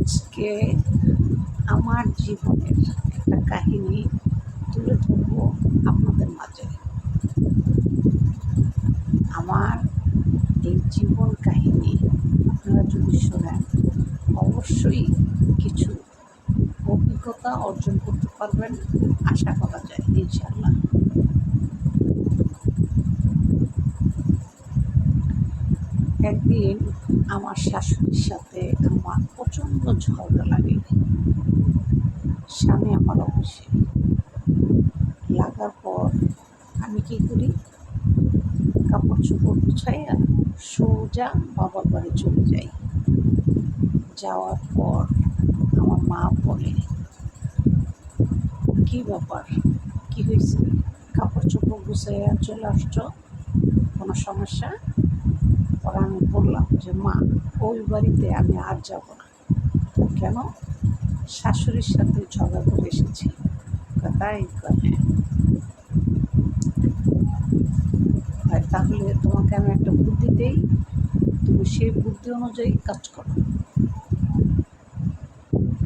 আজকে আমার জীবনের একটা কাহিনী তুলে ধরব আপনাদের মাঝে। আমার এই জীবন কাহিনী আপনারা যদি শোনেন, অবশ্যই কিছু অভিজ্ঞতা অর্জন করতে পারবেন, আশা করা যায় ইনশাল্লাহ একদিন আমার শাশুড়ির সাথে প্রচণ্ড ঝগড়া লাগে। স্বামী আমার অফিসে। লাগার পর আমি কি করি? কাপড় চোপড় গুছাইয়া সোজা বাবার বাড়ি চলে যাই। যাওয়ার পর আমার মা বলে, কি ব্যাপার? কি হয়েছে? কাপড় চোপড় গুছাইয়া চলে আসছো? কোনো সমস্যা? পরে আমি বললাম যে, মা, ওই বাড়িতে আমি আর যাব না। কেন? শাশুড়ির সাথে ঝগড়া করে এসেছি। তাই কয়, হ্যাঁ তাহলে তোমাকে আমি একটা বুদ্ধি দেই তুমি সেই বুদ্ধি অনুযায়ী কাজ করো।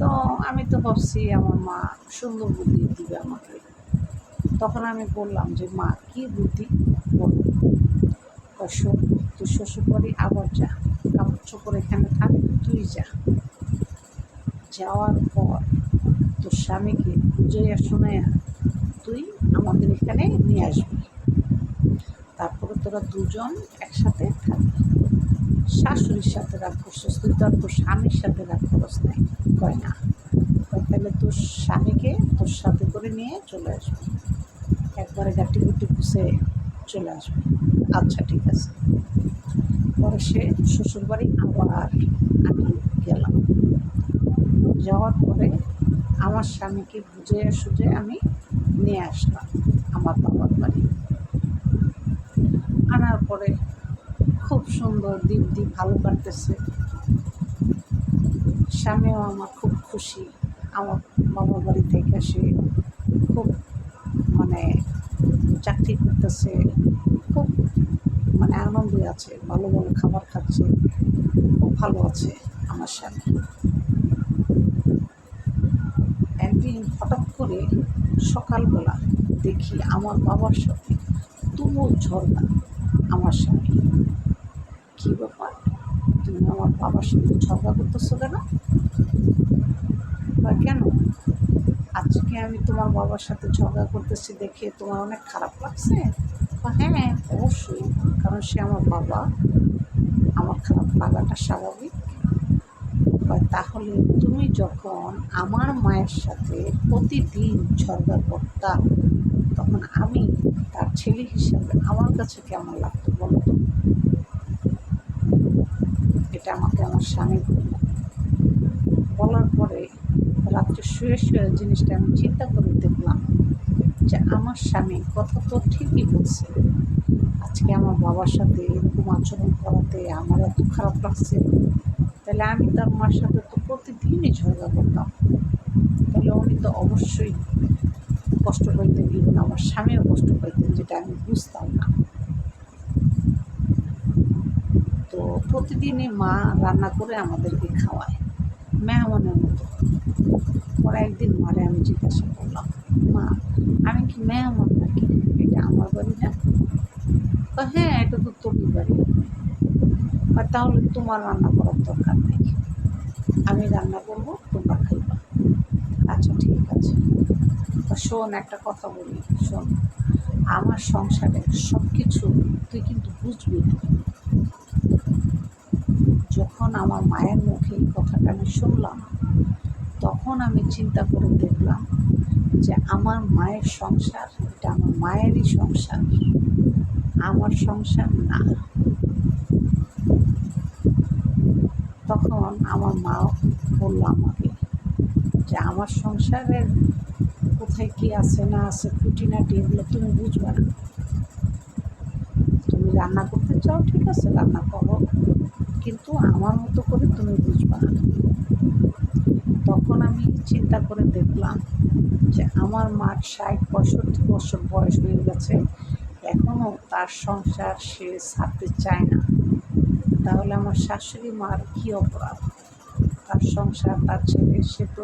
তো আমি তো ভাবছি আমার মা সুন্দর বুদ্ধি দিবে আমাকে। তখন আমি বললাম যে মা কি বুদ্ধি? বলো। তুই শ্বশুর বাড়ি আবার যা। কাপড় চোপড় এখানে থাক তুই যা। যাওয়ার পর তোর স্বামীকে বুঝাইয়া শোনাইয়া তুই আমাদের এখানে নিয়ে আসবি। তারপরে তোরা দুজন একসাথে থাকবি। শাশুড়ির সাথে রাগ করছিস, তুই তো আর তোর স্বামীর সাথে রাগ করস নাই কয় না? তাহলে তোর স্বামীকে তোর সাথে করে নিয়ে চলে আসবি। একবারে গাটি গুটি পুষে চলে আসবে। আচ্ছা ঠিক আছে। পরে সে শ্বশুরবাড়ি আবার আমি গেলাম। যাওয়ার পরে আমার স্বামীকে বুঝে সুঝে আমি নিয়ে আসলাম আমার বাবার বাড়ি। আনার পরে খুব সুন্দর দিন দিন ভালো কাটতেছে। স্বামীও আমার খুব খুশি। আমার বাবার বাড়ি থেকে সে খুব মানে চাকরি করতেছে, খুব মানে আনন্দে আছে, ভালো ভালো খাবার খাচ্ছে, খুব ভালো আছে আমার স্বামী। একদিন হঠাৎ করে সকালবেলা দেখি আমার বাবার সাথে তুমুল ঝগড়া আমার স্বামী কী ব্যাপার? তুমি আমার বাবার সাথে ঝগড়া করতেছো কেন? বা কেন? আজকে আমি তোমার বাবার সাথে ঝগড়া করতেছি দেখে তোমার অনেক খারাপ লাগছে? বা হ্যাঁ অবশ্যই, কারণ সে আমার বাবা। আমার খারাপ লাগাটা স্বাভাবিক। তাহলে তুমি যখন আমার মায়ের সাথে প্রতিদিন ঝগড়া করতাম তখন আমি তার ছেলে হিসাবে আমার কাছে কেমন লাগতো বলো এটা আমাকে আমার স্বামী বলল। বলার পরে রাত্রে শুয়ে শুয়ে জিনিসটা আমি চিন্তা করে দেখলাম যে আমার স্বামী কথা তো ঠিকই বলছে। আজকে আমার বাবার সাথে এরকম আচরণ করাতে আমার এত খারাপ লাগছে। তাহলে আমি তার মার সাথে তো প্রতিদিনই ঝগড়া করতাম। তাহলে উনি তো অবশ্যই কষ্ট পাইতেন ইভেন আমার স্বামীও কষ্ট পাইতেন, যেটা আমি বুঝতাম না। তো প্রতিদিনই মা রান্না করে আমাদেরকে খাওয়ায়, মেহমানের মতো। পরে একদিন মারে আমি জিজ্ঞাসা করলাম, মা, আমি কি মেহমান নাকি? এটা আমার বাড়ি না? তো হ্যাঁ এটা তো তোর বাড়ি। আর তাহলে তোমার রান্না করার দরকার নেই। আমি রান্না করব, তোমরা খাইবা। আচ্ছা ঠিক আছে। শোন, একটা কথা বলি, শোন। আমার সংসারে সব কিছু তুই কিন্তু বুঝবি না। যখন আমার মায়ের মুখে এই কথাটা আমি শুনলাম, তখন আমি চিন্তা করে দেখলাম যে আমার মায়ের সংসার, এটা আমার মায়েরই সংসার। আমার সংসার না। তখন আমার মা বলল আমাকে যে, আমার সংসারের কোথায় কি আছে, না আছে, খুঁটিনাটি এগুলো তুমি বুঝবে না। তুমি রান্না করতে চাও, ঠিক আছে, রান্না করো। কিন্তু আমার মতো করে তুমি বুঝবে না। তখন আমি চিন্তা করে দেখলাম যে, আমার মার ষাট পঁয়ষট্টি বছর বয়স হয়ে গেছে। এখনও তার সংসার সে ছাড়তে চায় না। তাহলে আমার শাশুড়ি মার কী অপরাধ? তার সংসার, তার ছেলে, সে তো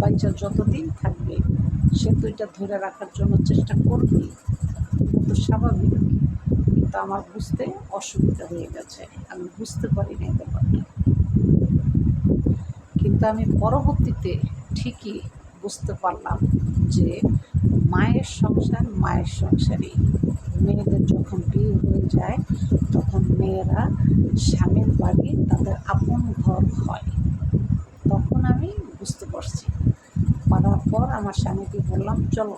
বাইচা যতদিন থাকবে, সে তো এটা ধরে রাখার জন্য চেষ্টা করবেই। এটা তো স্বাভাবিক। কিন্তু আমার বুঝতে অসুবিধা হয়ে গেছে। আমি বুঝতে পারি না ব্যাপারটা। কিন্তু আমি পরবর্তীতে ঠিকই বুঝতে পারলাম যে মায়ের সংসার মায়ের সংসারই। মেয়েদের যখন বিয়ে হয়ে যায়, তখন মেয়েরা স্বামীর বাড়ি তাদের আপন ঘর হয়। তখন আমি বুঝতে পারছি। পারার পর আমার স্বামীকে বললাম, চলো,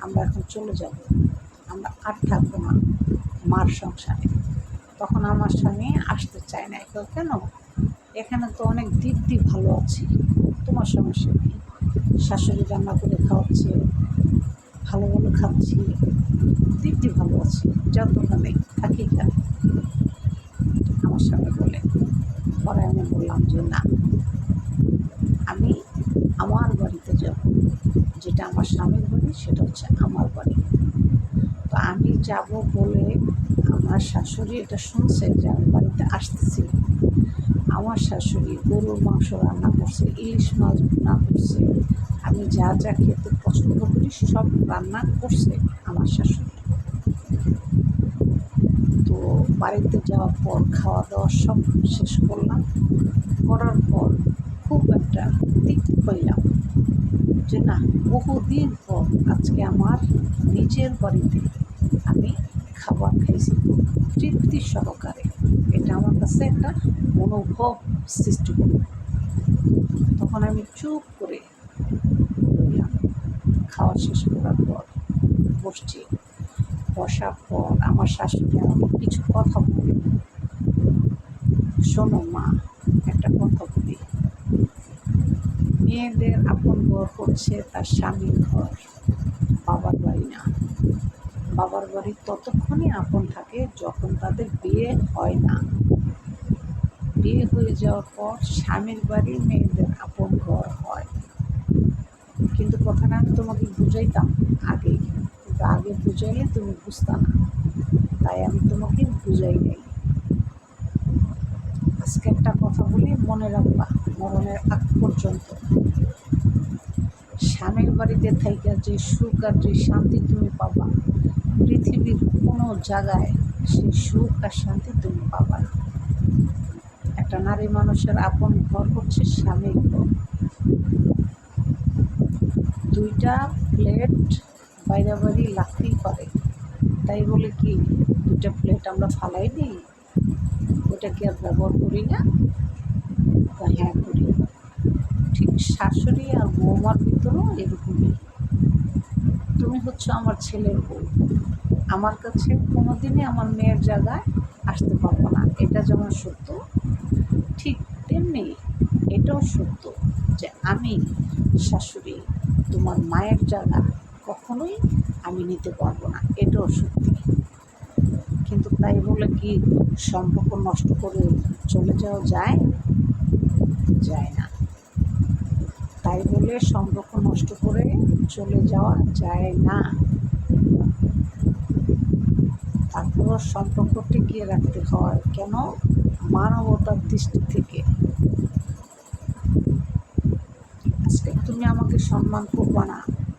আমরা এখন চলে যাব। আমরা আর থাকব না মার সংসারে। তখন আমার স্বামী আসতে চায় না কেউ কেন? এখানে তো অনেক দিক ভালো আছি। তোমার সমস্যা নেই শাশুড়ি রান্না করে খাওয়াচ্ছে ভালো ভালো খাচ্ছি। দিব্যি ভালো আছি দোকানে থাকি কেন আমার স্বামী বলে, পরে আমি বললাম যে না। আমি আমার বাড়িতে যাব, যেটা আমার স্বামীর বাড়ি, সেটা হচ্ছে আমার বাড়ি। তো আমি যাব বলে আমার শাশুড়ি এটা শুনছে যে আমি বাড়িতে আসতেছি। আমার শাশুড়ি গরুর মাংস রান্না করছে, ইলিশ মাছ রান্না করছে আমি যা যা খেতে পছন্দ করি, সব রান্না করছে আমার শাশুড়ি। তো বাড়িতে যাওয়ার পর খাওয়া দাওয়া সব শেষ করলাম। করার পর খুব একটা দিক পাইলাম যে, না, বহুদিন পর আজকে আমার নিজের বাড়িতে আমি খাবার খাইছি। তৃপ্তি সহকারে এটা আমার কাছে একটা অনুভব সৃষ্টি করল। তখন আমি চুপ করে খাওয়া শেষ করার পর, বসছি। বসার পর আমার শাশুড়ি আমাকে কিছু কথা বলে। শোনো মা, একটা কথা বলি। মেয়েদের আপন ঘর হচ্ছে তার স্বামীর ঘর, বাবার বাড়ি না। বাবার বাড়ি ততক্ষণই আপন থাকে যখন তাদের বিয়ে হয় না। বিয়ে হয়ে যাওয়ার পর স্বামীর বাড়ি মেয়েদের আপন ঘর হয়। কিন্তু কথাটা আমি তোমাকে বুঝাইতাম আগেই। কিন্তু আগে বুঝাইলে তুমি বুঝতা না। তাই আমি তোমাকে বুঝাই নাই। আজকে একটা কথা বলি, মনে রাখবা, মরণের আগ পর্যন্ত। স্বামীর বাড়িতে থাইকা যে সুখ আর যে শান্তি তুমি পাবা, পৃথিবীর কোনো জায়গায় সেই সুখ আর শান্তি তুমি পাবা একটা নারী মানুষের আপন ঘর হচ্ছে স্বামীর ঘর। দুইটা প্লেট বাইরে বাড়ি লাগতেই পারে তাই বলে কি, দুইটা প্লেট আমরা ফালাই দিই? ওটা কি আর ব্যবহার করি না? হ্যাঁ করি। ঠিক শাশুড়ি আর বৌমার ভিতরেও এরকমই। তুমি হচ্ছে আমার ছেলের বউ। আমার কাছে কোনোদিনই আমার মেয়ের জায়গায় আসতে পারব না। এটা যেমন সত্য, ঠিক তেমনি এটাও সত্য যে আমি শাশুড়ি তোমার মায়ের জায়গা কখনোই আমি নিতে পারব না, এটাও সত্যি। কিন্তু তাই বলে কি সম্পর্ক নষ্ট করে চলে যাওয়া যায়? যায় না। তাই বলে সম্পর্ক নষ্ট করে চলে যাওয়া যায় না। তারপর সম্পর্ক টিকিয়ে রাখতে হয় কেন? মানবতার দৃষ্টি থেকে আজকে তুমি আমাকে সম্মান করবা না,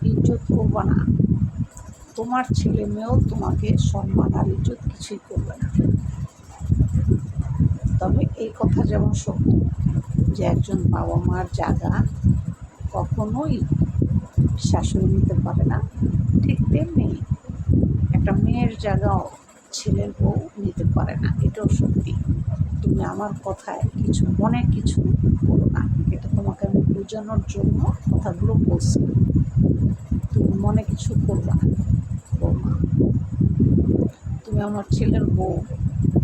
ইজ্জত করবা না। তোমার ছেলে মেয়েও তোমাকে সম্মান আর ইজ্জত কিছুই করবে না। তবে এই কথা যেমন সত্য যে একজন বাবা মার জায়গা কখনোই শাশুড়ি নিতে পারে না, ঠিক তেমনি একটা মেয়ের জায়গাও ছেলের বউ নিতে পারে না, এটাও সত্যি। তুমি আমার কথায় কিছু, মনে কিছু করো না। এটা তোমাকে আমি বোঝানোর জন্য কথাগুলো বলছি। তুমি মনে কিছু করবা বৌমা তুমি আমার ছেলের বউ।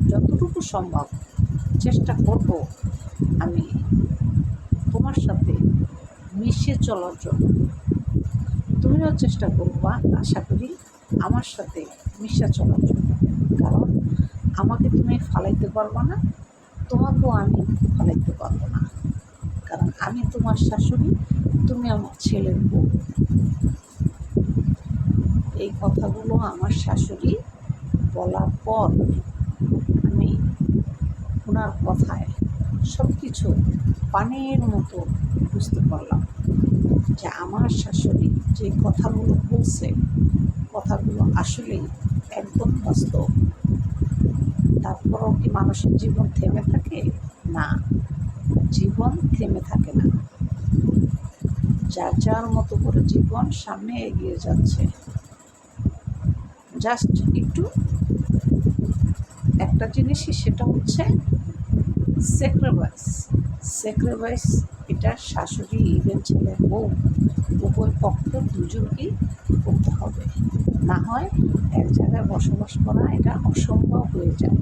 যতটুকু সম্ভব চেষ্টা করব আমি তোমার সাথে মিশে চলার জন্য। তুমিও চেষ্টা করবা, আশা করি আমার সাথে মিশে চলার জন্য। কারণ আমাকে তুমি ফালাইতে পারবা না। তোমাকেও আমি ফালাইতে পারব না। কারণ আমি তোমার শাশুড়ি, তুমি আমার ছেলের বউ। এই কথাগুলো আমার শাশুড়ি বলার পর আমি ওনার কথায় সব কিছু পানের মতো বুঝতে পারলাম যে আমার শাশুড়ি যে কথাগুলো বলছে, কথাগুলো আসলেই একদম বাস্তব। তারপরও কি মানুষের জীবন থেমে থাকে? না, জীবন থেমে থাকে না। যার যার মতো করে জীবন সামনে এগিয়ে যাচ্ছে। জাস্ট একটু একটা জিনিসই, সেটা হচ্ছে স্যাক্রিফাইস স্যাক্রিফাইস এটা শাশুড়ি ইভেন ছেলে, বউ, উভয় পক্ষ দুজনকেই করতে হবে। না হয় এক জায়গায় বসবাস করা এটা অসম্ভব হয়ে যায়।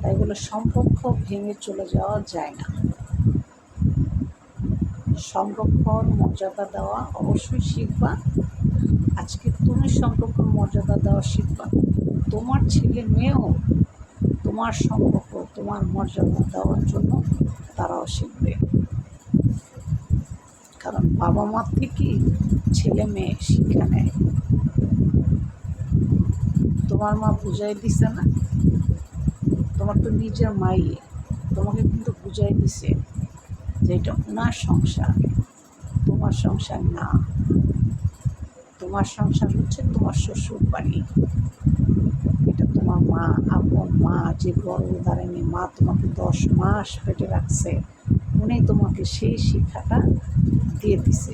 তাই বলে সম্পর্ক ভেঙে চলে যাওয়া যায় না। সংরক্ষণ মর্যাদা দেওয়া অবশ্যই শিখবা। আজকে তুমি সংরক্ষণ মর্যাদা দেওয়া শিখবা। তোমার ছেলে মেয়েও তোমার সম্পর্ক, তোমার মর্যাদা দেওয়ার জন্য তারাও শিখবে। কারণ বাবা মার থেকেই ছেলে মেয়ে শিক্ষা নেয়। তোমার মা বুঝাই দিছে না? তোমার তো নিজের মাই তোমাকে কিন্তু বুঝাই দিছে যে এটা ওনার সংসার, তোমার সংসার না। তোমার সংসার হচ্ছে তোমার শ্বশুর বাড়ি এটা তোমার মা, আপন মা, যে গর্ভধারিণী মা তোমাকে দশ মাস পেটে রাখছে, উনি তোমাকে সেই শিক্ষাটা দিয়ে দিছে।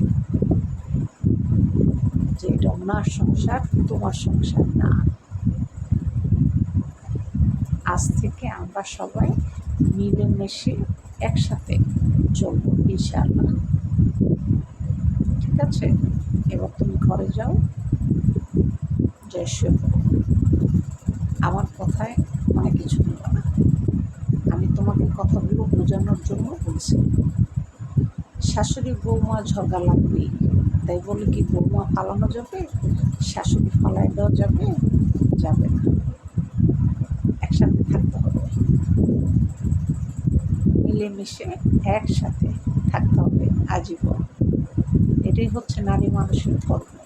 যে এটা ওনার সংসার, তোমার সংসার না। আজ থেকে আমরা সবাই মিলেমিশে একসাথে চলবো, ইনশাআল্লাহ। ঠিক আছে? এবার তুমি ঘরে যাও। জয় শুয়ে আমার কথায় মানে কিছু নেব না। আমি তোমাকে কথাগুলো বোঝানোর জন্য বলছি। শাশুড়ি বৌমা ঝগড়া লাগবেই। তাই বলে কি বৌমা পালানো যাবে? শাশুড়ি ফালাই দেওয়া যাবে? যাবে না। একসাথে থাকতে হবে। মিলেমিশে একসাথে থাকতে হবে আজীবন। এটাই হচ্ছে নারী মানুষের ধর্ম